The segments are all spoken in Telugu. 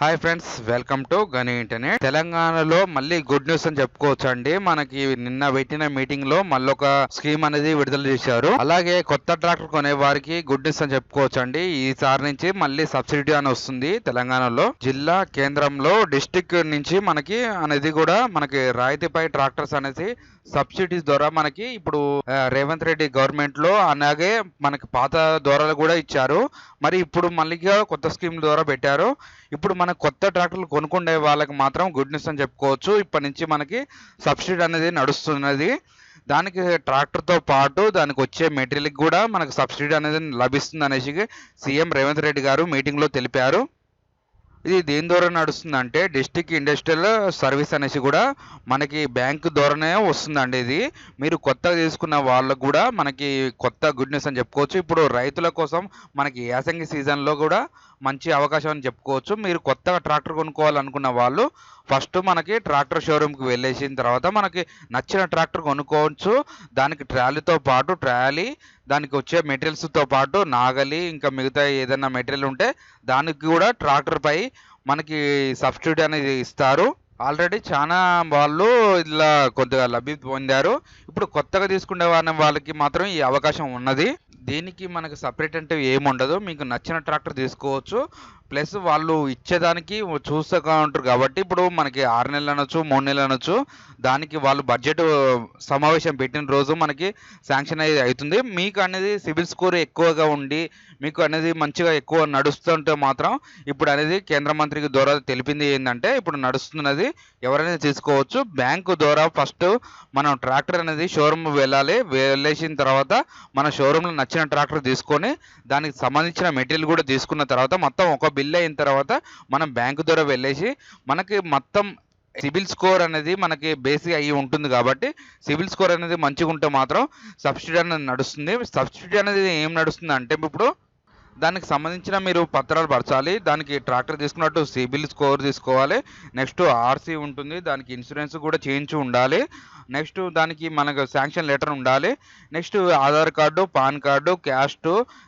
Hi friends welcome to Gani internet తెలంగాణలో మళ్ళీ గుడ్ న్యూస్ అని చెప్పుకోవచ్చు అండి మనకి నిన్న పెట్టిన మీటింగ్లో మళ్ళీ ఒక స్కీమ్ అనేది విడుదల చేశారు. అలాగే కొత్త ట్రాక్టర్ కొనే వారికి గుడ్ న్యూస్ అని చెప్పుకోవచ్చు అండి ఈసారి నుంచి మళ్ళీ సబ్సిడీ అని వస్తుంది తెలంగాణలో. జిల్లా కేంద్రంలో డిస్టిక్ నుంచి మనకి అనేది కూడా మనకి రాయితీపై ట్రాక్టర్స్ అనేది సబ్సిడీస్ ద్వారా మనకి ఇప్పుడు రేవంత్ రెడ్డి గవర్నమెంట్లో అలాగే మనకి పాత ద్వారాలు కూడా ఇచ్చారు. మరి ఇప్పుడు మళ్ళీ కొత్త స్కీమ్ ద్వారా పెట్టారు. ఇప్పుడు మన కొత్త ట్రాక్టర్లు కొనుక్కునే వాళ్ళకి మాత్రం గుడ్ న్యూస్ అని చెప్పుకోవచ్చు. ఇప్పటి నుంచి మనకి సబ్సిడీ అనేది నడుస్తున్నది. దానికి ట్రాక్టర్తో పాటు దానికి వచ్చే మెటీరియల్కి కూడా మనకు సబ్సిడీ అనేది లభిస్తుంది అనేసి సీఎం రేవంత్ రెడ్డి గారు మీటింగ్లో తెలిపారు. ఇది దేని ద్వారా నడుస్తుంది అంటే డిస్టిక్ ఇండస్ట్రియల్ సర్వీస్ అనేసి కూడా మనకి బ్యాంక్ ద్వారానే వస్తుందండి ఇది. మీరు కొత్తగా తీసుకున్న వాళ్ళకు కూడా మనకి కొత్త గుడ్ న్యూస్ అని చెప్పుకోవచ్చు. ఇప్పుడు రైతుల కోసం మనకి యాసంగి సీజన్లో కూడా మంచి అవకాశం అని చెప్పుకోవచ్చు. మీరు కొత్తగా ట్రాక్టర్ కొనుక్కోవాలనుకున్న వాళ్ళు ఫస్ట్ మనకి ట్రాక్టర్ షోరూమ్కి వెళ్ళేసిన తర్వాత మనకి నచ్చిన ట్రాక్టర్ కొనుక్కోవచ్చు. దానికి ట్రాలీతో పాటు ట్రాలీ దానికి వచ్చే మెటీరియల్స్తో పాటు నాగలి ఇంకా మిగతా ఏదైనా మెటీరియల్ ఉంటే దానికి కూడా ట్రాక్టర్పై మనకి సబ్సిడీ అనేది ఇస్తారు. ఆల్రెడీ చాలా వాళ్ళు ఇలా కొద్దిగా లబ్ధి పొందారు. ఇప్పుడు కొత్తగా తీసుకునే వాళ్ళ వాళ్ళకి మాత్రం ఈ అవకాశం ఉన్నది. దీనికి మనకు సపరేట్ అంటే ఏముండదు. మీకు నచ్చిన ట్రాక్టర్ తీసుకోవచ్చు. ప్లస్ వాళ్ళు ఇచ్చేదానికి చూస్తూ ఉంటారు కాబట్టి ఇప్పుడు మనకి ఆరు నెలలు అనొచ్చు మూడు నెలలు అనొచ్చు. దానికి వాళ్ళు బడ్జెట్ సమావేశం పెట్టిన రోజు మనకి శాంక్షన్ అనేది అవుతుంది. మీకు అనేది సిబిల్ స్కోర్ ఎక్కువగా ఉండి మీకు అనేది మంచిగా ఎక్కువ నడుస్తుంటే మాత్రం ఇప్పుడు అనేది కేంద్ర మంత్రికి ద్వారా తెలిపింది ఏంటంటే ఇప్పుడు నడుస్తున్నది ఎవరైనా తీసుకోవచ్చు. బ్యాంకు ద్వారా ఫస్ట్ మనం ట్రాక్టర్ అనేది షోరూమ్ వెళ్ళాలి. వెళ్ళేసిన తర్వాత మన షోరూంలో నచ్చిన ట్రాక్టర్ తీసుకొని దానికి సంబంధించిన మెటీరియల్ కూడా తీసుకున్న తర్వాత మొత్తం ఒక బిల్ అయిన తర్వాత మనం బ్యాంకు ద్వారా వెళ్ళేసి మనకి మొత్తం సిబిల్ స్కోర్ అనేది మనకి బేసిక్ అయ్యి ఉంటుంది కాబట్టి సిబిల్ స్కోర్ అనేది మంచిగా ఉంటే మాత్రం సబ్సిడీ అనేది నడుస్తుంది. సబ్సిడీ అనేది ఏం నడుస్తుంది అంటే ఇప్పుడు దానికి సంబంధించిన మీరు పత్రాలు పరచాలి. దానికి ట్రాక్టర్ తీసుకున్నట్టు సిబిల్ స్కోర్ తీసుకోవాలి. నెక్స్ట్ ఆర్సీ ఉంటుంది. దానికి ఇన్సూరెన్స్ కూడా చేయించి ఉండాలి. నెక్స్ట్ దానికి మనకు శాంక్షన్ లెటర్ ఉండాలి. Next Aadhaar card PAN card cash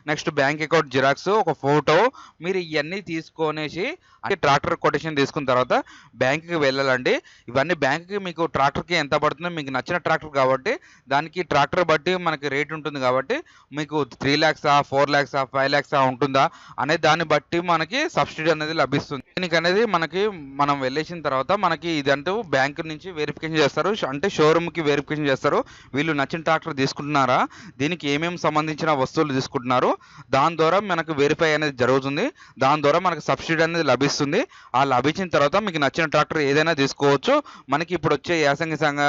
next bank account xerox ఒక ఫోటో. మీరు ఇవన్నీ తీసుకొనేసి అంటే ట్రాక్టర్ కొటేషన్ తీసుకున్న తర్వాత బ్యాంకుకి వెళ్ళాలండి. ఇవన్నీ బ్యాంకుకి మీకు ట్రాక్టర్కి ఎంత పడుతుందో మీకు నచ్చిన ట్రాక్టర్ కాబట్టి దానికి ట్రాక్టర్ బట్టి మనకి రేట్ ఉంటుంది కాబట్టి మీకు three lakhs four lakhs five lakhs ఉంటుందా అనే దాన్ని బట్టి మనకి సబ్సిడీ అనేది లభిస్తుంది. దీనికి అనేది మనకి మనం వెళ్ళేసిన తర్వాత మనకి ఇదంటూ బ్యాంక్ నుంచి వెరిఫికేషన్ చేస్తారు. అంటే షోరూమ్కి వెరిఫికేషన్ చేస్తారు. వీళ్ళు నచ్చిన ట్రాక్టర్ తీసుకుంటున్నారా? దీనికి ఏమేమి సంబంధించిన వస్తువులు తీసుకుంటున్నారు? దాని ద్వారా మనకు వెరిఫై అనేది జరుగుతుంది. దాని ద్వారా మనకు సబ్సిడీ అనేది లభిస్తుంది. ఆ లభించిన తర్వాత మీకు నచ్చిన ట్రాక్టర్ ఏదైనా తీసుకోవచ్చు. మనకి ఇప్పుడు వచ్చే యాసంగి సంఘ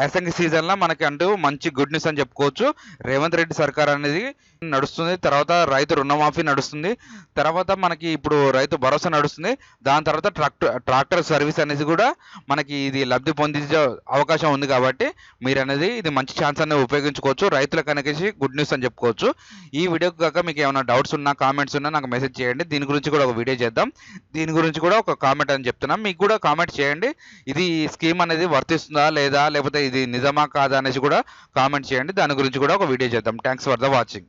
యాసంగి సీజన్లో మనకి అంటూ మంచి గుడ్ న్యూస్ అని చెప్పుకోవచ్చు. రేవంత్ రెడ్డి సర్కార్ అనేది నడుస్తుంది. తర్వాత రైతు రుణమాఫీ నడుస్తుంది. తర్వాత మనకి ఇప్పుడు రైతు భరోసా నడుస్తుంది. దాని తర్వాత ట్రాక్టర్ ట్రాక్టర్ సర్వీస్ అనేది కూడా మనకి ఇది లబ్ధి పొందించే అవకాశం ఉంది కాబట్టి మీరు అనేది ఇది మంచి ఛాన్స్ అనేది ఉపయోగించుకోవచ్చు. రైతులకు అనేసి గుడ్ న్యూస్ అని చెప్పుకోవచ్చు. ఈ వీడియోకి కాక మీకు ఏమైనా డౌట్స్ ఉన్నా కామెంట్స్ ఉన్నా నాకు మెసేజ్ చేయండి. దీని గురించి కూడా ఒక వీడియో చేద్దాం. దీని గురించి కూడా ఒక కామెంట్ అని చెప్తున్నాం. మీకు కూడా కామెంట్ చేయండి. ఇది స్కీమ్ అనేది వర్తిస్తుందా లేదా లేకపోతే ఇది నిజమా కాదా అనేసి కూడా కామెంట్ చేయండి. దాని గురించి కూడా ఒక వీడియో చేద్దాం. Thanks for the watching.